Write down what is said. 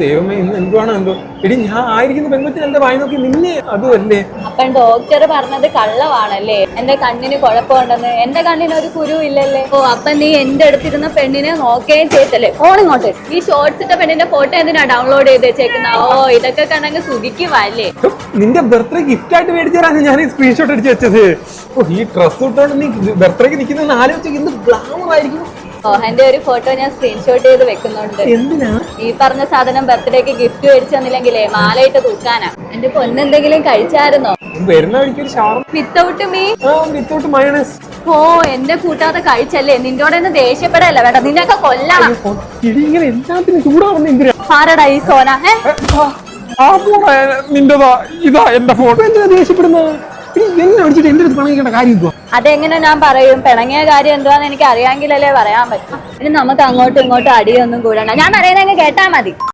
ദൈവമേ ഇന്ന് എന്തുവാണോ എന്തോ? എടി ഞാൻ ആയിരിക്കുന്ന പെൺകൊച്ചിന് എന്റെ വായി നോക്കി നിന്നെ? അതുമല്ലേ അപ്പം ഡോക്ടർ പറഞ്ഞത് കള്ളവാണല്ലേ? എന്റെ കണ്ണിന് കുഴപ്പമുണ്ടെന്ന്. എന്റെ കണ്ണിന് ഒരു കുരു ഇല്ലല്ലേ? ഓ അപ്പൊ നീ എന്റെ അടുത്തിരുന്ന പെണ്ണിനെ നോക്കുകയും ചെയ്തല്ലേ? ഫോൺ ഇങ്ങോട്ട്. ഈ ഷോർട്സ് ഇട്ട പെണ്ണിന്റെ ഫോട്ടോ എന്തിനാ ഡൗൺലോഡ് ചെയ്ത് വെച്ചേക്കുന്ന? ഓ ഇതൊക്കെ കണ്ടങ്ങ് സുഖിക്കുവല്ലേ? നിന്റെ ബർത്ത്ഡേ ഗിഫ്റ്റ് ആയിട്ട് മേടിച്ചു തരാണ് ഞാൻ ഈ സ്ക്രീൻഷോട്ട് അടിച്ച് വെച്ചത്. ഓ ഈ ഡ്രസ് ഇട്ടോണ്ട് നീ ബർത്ത്ഡേക്ക് നിൽക്കുന്ന ആലോചിച്ച് ഇന്ന് ഗ്ലാമർ ആയിരിക്കും ഓഹന്റെ ഒരു ഫോട്ടോ ഞാൻ സ്ക്രീൻഷോട്ട് ചെയ്ത് വെക്കുന്നുണ്ട്. ഈ പറഞ്ഞ സാധനം ബർത്ത്ഡേക്ക് ഗിഫ്റ്റ് മേടിച്ചു തന്നില്ലെങ്കിലേ മാലയിട്ട് തൂക്കാനാ. എന്റെ പൊന്നെന്തെങ്കിലും കഴിച്ചായിരുന്നോ? വിത്തൗട്ട് മീ വിത്തൗട്ട് മയണസ് ഓ എന്റെ കൂട്ടാതെ കഴിച്ചല്ലേ? നിന്നോട് ഒന്ന് ദേഷ്യപ്പെടല്ല വേണ്ട. നിന്നൊക്കെ കൊല്ലണം. ആരടാ ഈ സോന? നിന്റെതാ ഇതാ എന്റെ എന്തിനാ ദേഷ്യപ്പെടുന്നത്? അതെങ്ങനെ ഞാൻ പറയും? പിണങ്ങിയ കാര്യം എന്തുവാന്ന് എനിക്ക് അറിയാമെങ്കിലല്ലേ പറയാൻ പറ്റും. ഇനി നമുക്ക് അങ്ങോട്ടും ഇങ്ങോട്ടും അടിയൊന്നും കൂടണ്ട. ഞാൻ പറയുന്നത് കേട്ടാ മതി.